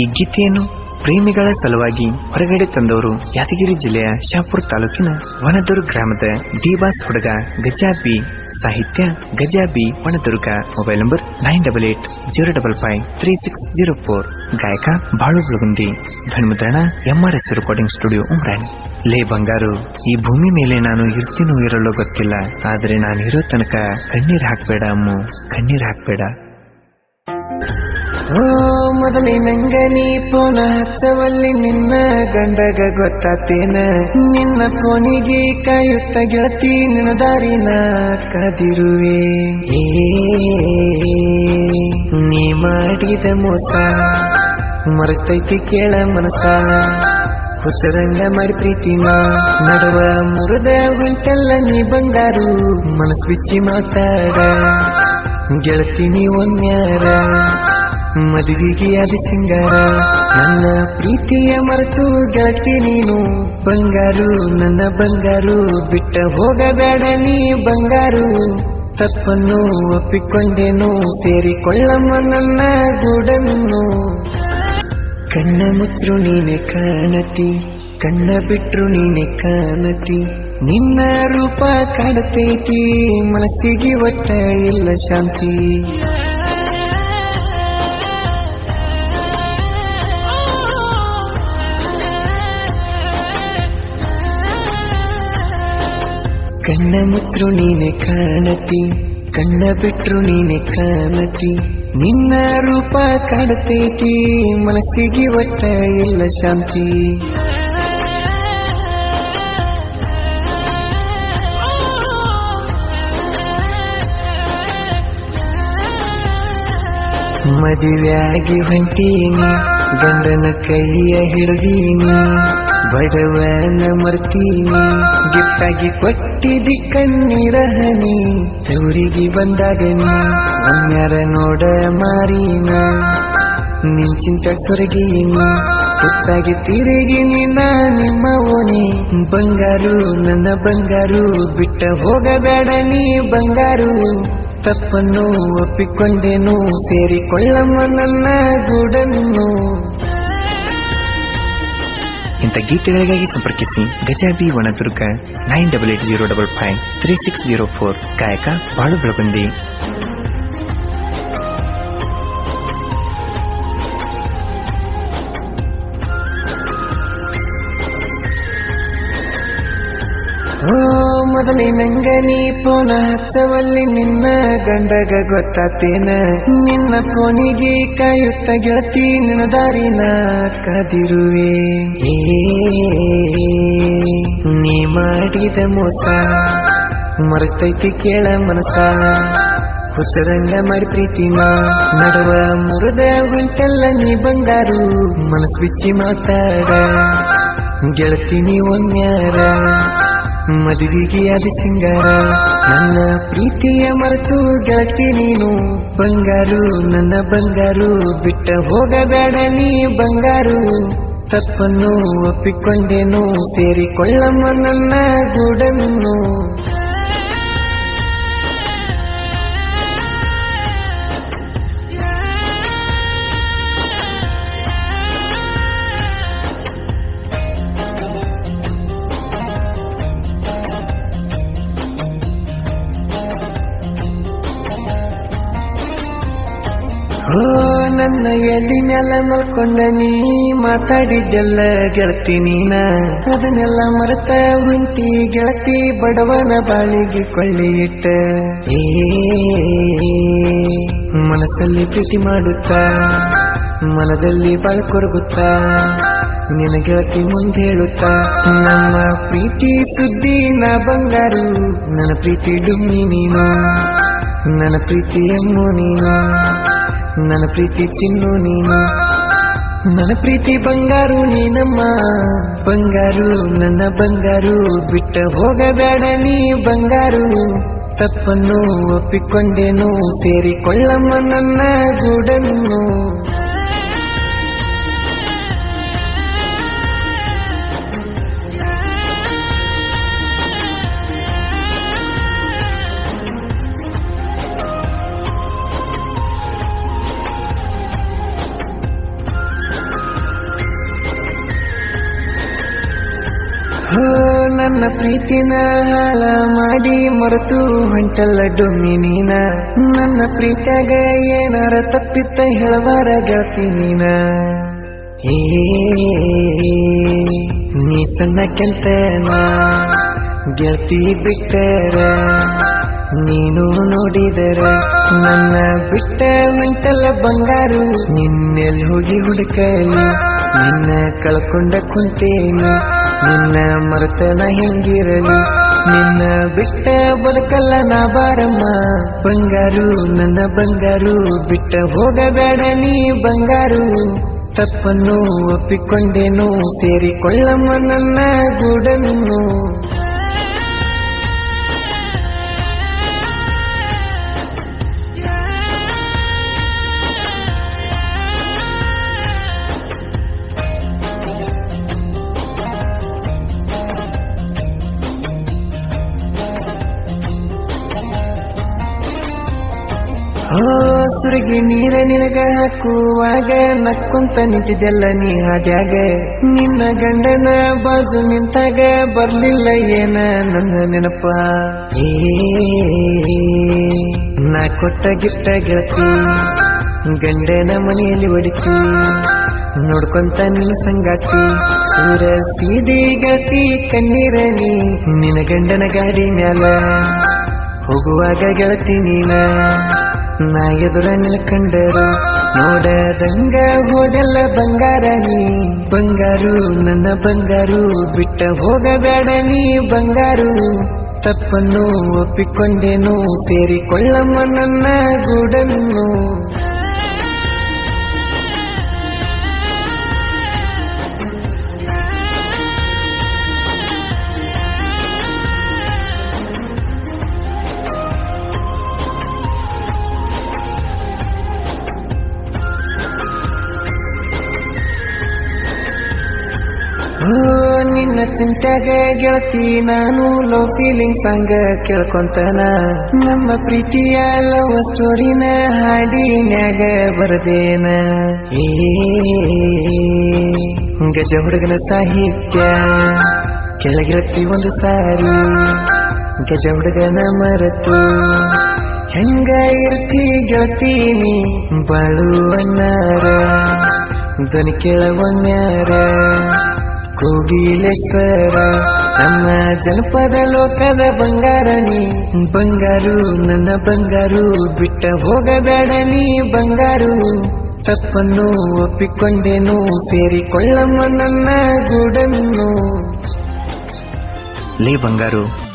ಈ ಗೀತೆಯನ್ನು ಪ್ರೇಮಿಗಳ ಸಲುವಾಗಿ ಹೊರಗಡೆ ತಂದವರು ಯಾದಗಿರಿ ಜಿಲ್ಲೆಯ ಶಾಪುರ್ ತಾಲೂಕಿನ ವನದುರ್ಗ ಗ್ರಾಮದ ದೀಬಾಸ್ ಹುಡುಗ ಗಜಾಬಿ ಸಾಹಿತ್ಯ, ಗಜಾಬಿ Vanadurga mobile number nine double eight zero double five three six zero four. ಗಾಯಕ ಬಾಳು ಬೆಳಗುಂದಿ. ಧ್ವನಿಮುದ್ರಣ ಎಂಆರ್ಎಸ್ ರೆಕಾರ್ಡಿಂಗ್ ಸ್ಟುಡಿಯೋ ಉಮ್ರಾಣಿ ಲೇ ಬಂಗಾರು, ಈ ಭೂಮಿ ಮೇಲೆ ನಾನು ಇರ್ತೀನೋ ಇರಲ್ಲೋ ಗೊತ್ತಿಲ್ಲ. ಆದರೆ ನಾನು ಇರೋ ತನಕ ಕಣ್ಣೀರ್ ಹಾಕ್ಬೇಡ ಅಮ್ಮು, ಕಣ್ಣೀರ್ ಹಾಕ್ಬೇಡ. ಮೊದಲಿನಂಗ ನೀ ಪೋನ ಹಚ್ಚವಲ್ಲಿ ನಿನ್ನ ಗಂಡಗ ಗೊತ್ತಾತೇನ? ನಿನ್ನ ಪೋನಿಗೆ ಕಾಯುತ್ತ ಗೆಳತಿ ನಿನ್ನ ದಾರಿನ ಕದಿರುವೆ. ನೀ ಮಾಡಿದ ಮೋಸ ಮರೆತೈತಿ ಕೇಳ ಮನಸ ಹುಚ್ಚರಂಗ ಮಾಡಿ ಪ್ರೀತಿನ ನಡುವ ಮುರಿದ ಹೊಂಟೆಲ್ಲ ನೀ ಬಂಗಾರು. ಮನಸ್ ಬಿಚ್ಚಿ ಮಾತಾಡ. ಗೆಳತಿ ನೀ ಒನ್ಯಾರ. ಮದುವೆಗೆ ಅದು ಸಿಂಗಾರ. ನನ್ನ ಪ್ರೀತಿಯ ಮರೆತು ಗೆಳತಿ ನೀನು. ಬಂಗಾರು, ನನ್ನ ಬಂಗಾರು ಬಿಟ್ಟ ಹೋಗಬೇಡ ನೀ ಬಂಗಾರು. ತಪ್ಪನ್ನು ಒಪ್ಪಿಕೊಂಡೇನು, ಸೇರಿಕೊಳ್ಳಮ್ಮ ನನ್ನ ಗೂಡನ್ನು. ಕಣ್ಣ ಮುತ್ರು ನೀನೆ ಕಾಣತಿ, ಕಣ್ಣ ಬಿಟ್ರು ನೀನೆ ಕಾಣತಿ. ನಿನ್ನ ರೂಪ ಕಾಡತೈತಿ ಮನಸ್ಸಿಗೆ ಒಟ್ಟ ಇಲ್ಲ ಶಾಂತಿ. ಕಣ್ಣ ಮುತ್ರು ನೀನೆ ಕಾಣತಿ ಕಣ್ಣ ಬಿಟ್ರು ನೀನೆ ಕಾಣತಿ ನಿನ್ನ ರೂಪ ಕಾಡತೈತಿ ಮನಸ್ಸಿಗೆ ಒಟ್ಟ ಇಲ್ಲ ಶಾಂತಿ ಮದುವೆಯಾಗಿ ಹೊಂಟೀನಿ ಗಂಡನ ಕೈಯ ಹಿಡ್ದೀನಿ ಬಡವನ ಮರ್ತೀನಿ ಗಿಫ್ಟಾಗಿ ಕೊಟ್ಟಿದಿ ಕಣ್ಣಿರಹನಿ ತವರಿಗೆ ಬಂದಾಗ ನೀ ಅನ್ಯರ ನೋಡ ಮಾರೀನ. ನಿಂಚಿಂತ ಚಿಂತ ಸೊರಗೀನಿ ಹುಚ್ಚಾಗಿ ತಿರುಗಿ ನಿನ್ನ ನಿಮ್ಮ ಓನಿ ಬಂಗಾರು ನನ್ನ ಬಂಗಾರು, ಬಿಟ್ಟ ಹೋಗಬೇಡ ನೀ ಬಂಗಾರು. ತಪ್ಪನ್ನು ಒಪ್ಪಿಕೊಂಡೇನು, ಸೇರಿಕೊಳ್ಳಮ್ಮ ನನ್ನ ಗೂಡನ್ನು. ಇಂಥ ಗೀತೆಗಳಿಗಾಗಿ ಸಂಪರ್ಕಿಸಿ Gajabi Vanadurga nine double eight zero double five three six zero four ಗಾಯಕ ಬಾಳು ಬೆಳಗುಂದಿ ಓ ಮೊದಲಿನಂಗ ನೀ ಪೋನ ಹಚ್ಚವಲ್ಲಿ ನಿನ್ನ ಗಂಡಗ ಗೊತ್ತಾತೇನ? ನಿನ್ನ ಫೋನಿಗೆ ಕಾಯುತ್ತ ಗೆಳತಿ ನಿನ್ನ ದಾರಿನ ಕದಿರುವೆ. ನೀ ಮಾಡಿದ ಮೋಸ ಮರೆತೈತಿ ಕೇಳ ಮನಸ ಹುಸರಂಗ ಮಾಡಿ ಪ್ರೀತಿನ ನಡುವ ಮುರಿದ ಹೊಂಟೆಲ್ಲ ನೀ ಬಂಗಾರು. ಮನಸ್ ಬಿಚ್ಚಿ ಮಾತಾಡ. ಗೆಳತಿ ನೀ ಒನ್ಯಾರ. ಮದುವೆಗೆ ಅದು ಸಿಂಗಾರ. ನನ್ನ ಪ್ರೀತಿಯ ಮರೆತು ಗೆಳತಿ ನೀನು. ಬಂಗಾರು, ನನ್ನ ಬಂಗಾರು ಬಿಟ್ಟ ಹೋಗಬೇಡ ನೀ ಬಂಗಾರು. ತಪ್ಪನ್ನು ಒಪ್ಪಿಕೊಂಡೇನು, ಸೇರಿಕೊಳ್ಳಮ್ಮ ನನ್ನ ಗೂಡನ್ನು. ಎಲ್ಲಿ ಮ್ಯಾಲ ಮಲ್ಕೊಂಡ ನೀ ಮಾತಾಡಿದ್ದೆಲ್ಲ ಗೆಳತಿ ನೀನ. ಅದನ್ನೆಲ್ಲ ಮರೆತ ಉಂಟಿ ಗೆಳತಿ ಬಡವನ ಬಾಳಿಗೆ ಕೊಳ್ಳಿ ಇಟ್ಟ ಮನಸ್ಸಲ್ಲಿ ಪ್ರೀತಿ ಮಾಡುತ್ತಾ, ಮನದಲ್ಲಿ ಬಾಳ್ ಕೊರಗುತ್ತಾ, ನಿನ್ನ ಗೆಳತಿ ಮುಂದೆ ಹೇಳುತ್ತಾ, ನಮ್ಮ ಪ್ರೀತಿ ಸುದ್ದಿ ನಾ ಬಂಗಾರು, ನನ್ನ ಪ್ರೀತಿ ಡುಮ್ಮಿ ನೀನು, ನನ್ನ ಪ್ರೀತಿ ಎಮ್ಮು ನೀನು. ನನ್ನ ಪ್ರೀತಿ ಚಿನ್ನು ನೀನು. ನನ್ನ ಪ್ರೀತಿ ಬಂಗಾರು ನೀನಮ್ಮ. ಬಂಗಾರು, ನನ್ನ ಬಂಗಾರು ಬಿಟ್ಟ ಹೋಗಬೇಡ ನೀ ಬಂಗಾರು. ತಪ್ಪನ್ನು ಒಪ್ಪಿಕೊಂಡೇನು, ಸೇರಿಕೊಳ್ಳಮ್ಮ ನನ್ನ ಗೂಡನ್ನು. ನನ್ನ ಪ್ರೀತಿನ ಹಾಳ ಮಾಡಿ ಮರೆತು ಹೊಂಟಲ್ಲ ಡೊಮ್ಮಿ ನೀನ. ನನ್ನ ಪ್ರೀತಿಯಾಗ ಏನಾರ ತಪ್ಪಿತ್ತ ಹೇಳವಾರ ಗೆಳತಿ ನೀನ. ನೀ ಸಣ್ಣ ಕೆಲ್ತನ, ಗೆಳತಿ ಬಿಟ್ಟರ, ನೀನು ನೋಡಿದರ, ನನ್ನ ಬಿಟ್ಟ ಹೊಂಟಲ್ಲ ಬಂಗಾರು ನಿನ್ನೆಲ್ಲಿ ಹೋಗಿ ಹುಡುಕಲಿ. ನಿನ್ನ ಕಳ್ಕೊಂಡ ಕುಂತೇನಿ, ನಿನ್ನ ಮರೆತನ ಹೆಂಗಿರಲಿ, ನಿನ್ನ ಬಿಟ್ಟ ಬದುಕಲ್ಲ ನಾ ಬಾರಮ್ಮ. ಬಂಗಾರು, ನನ್ನ ಬಂಗಾರು, ಬಿಟ್ಟ ಹೋಗಬೇಡ ನೀ ಬಂಗಾರು. ತಪ್ಪನ್ನು ಒಪ್ಪಿಕೊಂಡೇನು, ಸೇರಿಕೊಳ್ಳಮ್ಮ ನನ್ನ ಗೂಡನ್ನು. ಸುರಗಿ ನೀರ ನಿನಗ ಹಾಕುವಾಗ ನಕ್ಕೊಂತ ನಿಂತಿದ್ದೆಲ್ಲ ನೀ ಹಾದ್ಯಾಗ? ನಿನ್ನ ಗಂಡನ ಬಾಜು ನಿಂತಾಗ ಬರ್ಲಿಲ್ಲ ಏನ ನನ್ನ ನೆನಪ? ನಾ ಕೊಟ್ಟ ಗಿಟ್ಟ ಗೆಳತಿ, ಗಂಡನ ಮನೆಯಲ್ಲಿ ಒಡಿತಿ ನೋಡ್ಕೊಂತ ನಿನ್ನ ಸಂಗಾತಿ, ಸೂರ ಸೀದಿ ಗತಿ ನೀ, ನಿನ್ನ ಗಂಡನ ಗಾಡಿ ಮ್ಯಾಲ ಹೋಗುವಾಗ ಗೆಳತಿ ನೀನ. ನಾ ಎದುರ ನಿಲ್ಕಂಡರು, ನೋಡದಂಗ ಹೋದೆಲ್ಲ ಬಂಗಾರ ನೀ. ಬಂಗಾರು, ನನ್ನ ಬಂಗಾರು ಬಿಟ್ಟ ಹೋಗಬೇಡ ನೀ ಬಂಗಾರು. ತಪ್ಪನ್ನು ಒಪ್ಪಿಕೊಂಡೇನು, ಸೇರಿಕೊಳ್ಳಮ್ಮ ನನ್ನ ಗೂಡನ್ನು. ನಿನ್ನ ಚಿಂತ್ಯಾಗ ಗೆಳತಿ, ನಾನು ಲವ್ ಫೀಲಿಂಗ್ ಸಂಗ ಕೇಳ್ಕೊಂತನ. ನಮ್ಮ ಪ್ರೀತಿಯ ಲವ್ ಸ್ಟೋರಿನ ಹಾಡಿನ್ಯಾಗ ಬರದೇನ. ಗಜ ಹುಡುಗನ ಸಾಹಿತ್ಯ ಕೆಳಗಿಳತಿ ಒಂದು ಸಾರಿ, ಗಜ ಹುಡುಗನ ಮರೆತು. ಹೆಂಗ ಇರ್ತಿ ಗೆಳತೀನಿ ಬಾಳುವನ್ನಾರ ಧ್ವನಿ ಕೇಳವನ್ಯಾರ. ಕೋಗಿಲೇಶ್ವರ, ನಮ್ಮ ಜನಪದ ಲೋಕದ ಬಂಗಾರ ನೀ ಬಂಗಾರು, ನನ್ನ ಬಂಗಾರು ಬಿಟ್ಟ ಹೋಗಬೇಡ ನೀ ಬಂಗಾರು. ತಪ್ಪನ್ನು ಒಪ್ಪಿಕೊಂಡೆನು, ಸೇರಿಕೊಳ್ಳಮ್ಮ ನನ್ನ ಗೂಡನ್ನು. ಲೇ ಬಂಗಾರು